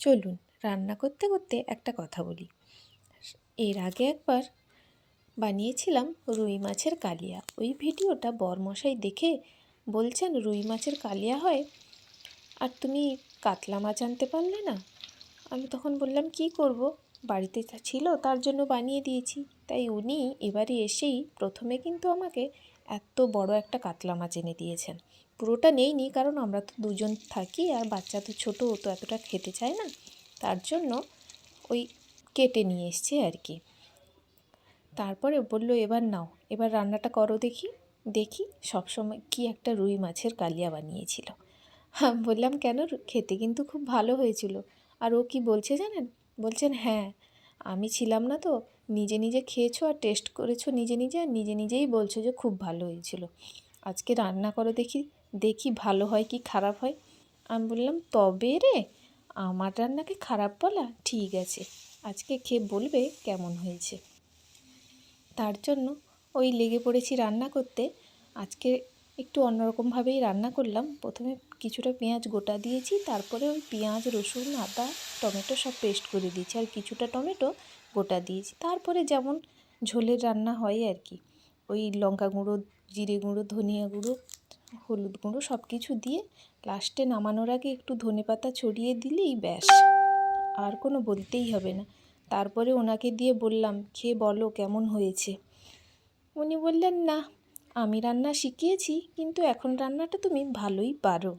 চলুন রান্না করতে করতে একটা কথা বলি। এর আগে একবার বানিয়েছিলাম রুই মাছের কালিয়া। ওই ভিডিওটা বরমশাই দেখে বলছেন রুই মাছের কালিয়া হয়। আর তুমি কাতলা মাছ আনতে পারলে না? আমি তখন বললাম, কি করব? বাড়িতে ছিল, তার জন্য বানিয়ে দিয়েছি। তাই উনি এবারে এসেই প্রথমে কিন্তু আমাকে এত বড় একটা কাতলা মাছ এনে দিয়েছেন। পুরোটা নেইনি, কারণ আমরা তো দুজন থাকি আর বাচ্চা তো ছোটো তো এতটা খেতে চায় না। তার জন্য ওই কেটে নিয়ে এসছে আর কি। তারপরে বলল, এবার নাও, এবার রান্নাটা করো দেখি দেখি সবসময় কি একটা রুই মাছের কালিয়া বানিয়েছিল। বললাম, কেন? খেতে কিন্তু খুব ভালো হয়েছিল। আর ও কি বলছে জানেন? বলছেন হ্যাঁ আমি ছিলাম না তো নিজে নিজে খেয়েছো আর টেস্ট করেছ নিজে নিজে আর নিজে নিজেই বলছো যে খুব ভালো হয়েছিল। আজকে রান্না করো দেখি দেখি ভালো হয় কি খারাপ হয়। আমি বললাম, তবে রে, আমার রান্নাকে খারাপ বলা? ঠিক আছে, আজকে খেয়ে বলবে কেমন হয়েছে। তার জন্য ওই লেগে পড়েছি রান্না করতে। আজকে একটু অন্যরকমভাবেই রান্না করলাম। প্রথমে কিছুটা পেঁয়াজ গোটা দিয়েছি, তারপরে ওই পেঁয়াজ, রসুন, আদা, টমেটো সব পেস্ট করে দিয়েছি আর কিছুটা টমেটো গোটা দিয়েছি। তারপরে যেমন ঝোলের রান্না হয় আর কি, ওই লঙ্কা গুঁড়ো, জিরে গুঁড়ো, ধনিয়া গুঁড়ো, হলুদ গুঁড়ো সব কিছু দিয়ে লাস্টে নামানোর আগে একটু ধনে পাতা ছড়িয়ে দিলেই ব্যাস, আর কোনো বলতেই হবে না। তারপরে ওনাকে দিয়ে বললাম, খেয়ে বলো কেমন হয়েছে? উনি বললেন, না আমি রান্না শিখিয়েছি কিন্তু এখন রান্নাটা তুমি ভালোই পারো।